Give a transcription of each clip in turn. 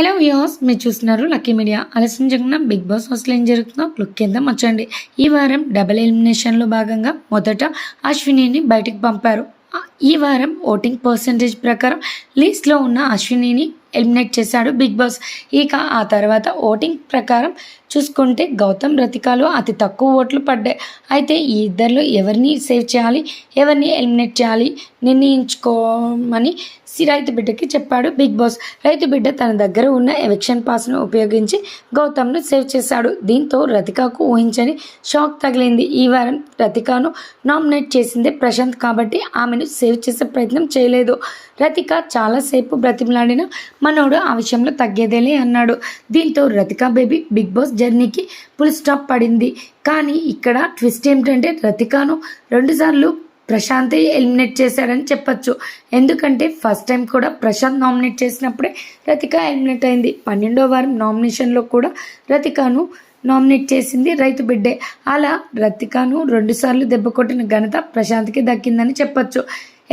Hello views మీరు చూస్తున్నారు lucky media. ఆలస్యం జరుగుతున్న బిగ్ బాస్ హౌస్లో ఏం జరుగుతుందో క్లుక్ కింద వచ్చండి ఈ వారం డబుల్ ఎలిమినేషన్లో భాగంగా మొదట అశ్వినిని బయటికి పంపారు. ఈ వారం ఓటింగ్ పర్సంటేజ్ ప్రకారం లీస్ట్లో ఉన్న అశ్వినిని ఎలిమినేట్ చేశాడు బిగ్ బాస్. ఇక ఆ తర్వాత ఓటింగ్ ప్రకారం చూసుకుంటే గౌతమ్ రతికాలు అతి తక్కువ ఓట్లు పడ్డాయి. అయితే ఈ ఇద్దరిలో ఎవరిని సేవ్ చేయాలి? ఎవరిని ఎలిమినేట్ చేయాలి? నిర్ణయించుకోమని సి రైతు బిడ్డకి చెప్పాడు బిగ్ బాస్. రైతు బిడ్డ తన దగ్గర ఉన్న ఎవిక్షన్ పాస్ను ఉపయోగించి గౌతమ్ను సేవ్ చేశాడు. దీంతో రతికాకు ఊహించని షాక్ తగిలింది. ఈ వారం రతికాను నామినేట్ చేసిందే ప్రశాంత్ కాబట్టి ఆమెను సేవ్ చేసే ప్రయత్నం చేయలేదు. రతిక చాలాసేపు బ్రతిమలాడిన మనోడు ఆ విషయంలో తగ్గేదేలే అన్నాడు. దీంతో రతికా బేబీ బిగ్ బాస్ జర్నీకి ఫుల్ స్టాప్ పడింది. కానీ ఇక్కడ ట్విస్ట్ ఏమిటంటే రతికాను రెండుసార్లు ప్రశాంతే ఎలిమినేట్ చేశాడని చెప్పచ్చు. ఎందుకంటే ఫస్ట్ టైం కూడా ప్రశాంత్ నామినేట్ చేసినప్పుడే రతిక ఎలిమినేట్ అయింది. పన్నెండో వారం నామినేషన్లో కూడా రతికాను నామినేట్ చేసింది రైతు బిడ్డే. అలా రతికాను రెండుసార్లు దెబ్బ కొట్టిన ఘనత ప్రశాంత్కి దక్కిందని చెప్పచ్చు.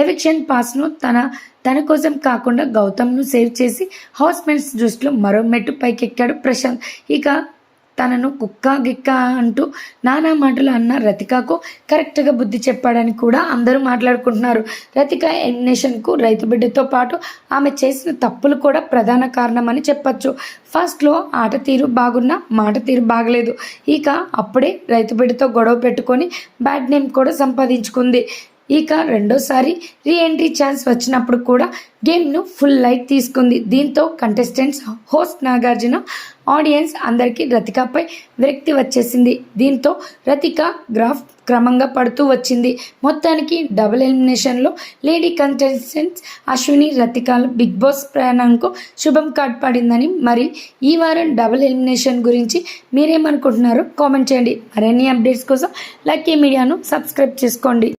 ఎవిక్షన్ పాస్ను తన తన కోసం కాకుండా గౌతమ్ను సేవ్ చేసి హౌస్ మేట్స్ దృష్టిలో మరో మెట్టు పైకెక్కాడు ప్రశాంత్. ఇక తనను కుక్క గిక్క అంటూ నానా మాటలు అన్న రతికకు కరెక్ట్గా బుద్ధి చెప్పాడని కూడా అందరూ మాట్లాడుకుంటున్నారు. రతిక ఎలిమినేషన్కు రైతు బిడ్డతో పాటు ఆమె చేసిన తప్పులు కూడా ప్రధాన కారణమని చెప్పచ్చు. ఫస్ట్లో ఆట తీరు బాగున్నా మాట తీరు బాగలేదు. ఇక అప్పుడే రైతు బిడ్డతో గొడవ పెట్టుకొని బ్యాడ్ నేమ్ కూడా సంపాదించుకుంది. ఇక రెండోసారి రీ ఎంట్రీ ఛాన్స్ వచ్చినప్పుడు కూడా గేమ్ను ఫుల్ లైట్ తీసుకుంది. దీంతో కంటెస్టెంట్స్ హోస్ట్ నాగార్జున ఆడియన్స్ అందరికీ రతికపై విరక్తి వచ్చేసింది. దీంతో రతిక గ్రాఫ్ క్రమంగా పడుతూ వచ్చింది. మొత్తానికి double ఎలిమినేషన్లో lady contestants Ashwini Rathika Bigg Boss ప్రయాణంకు శుభం కార్డ్ పడిందని మరి ఈ వారం డబుల్ ఎలిమినేషన్ గురించి మీరేమనుకుంటున్నారో కామెంట్ చేయండి. మరిన్ని అప్డేట్స్ కోసం లక్కీ మీడియాను సబ్స్క్రైబ్ చేసుకోండి.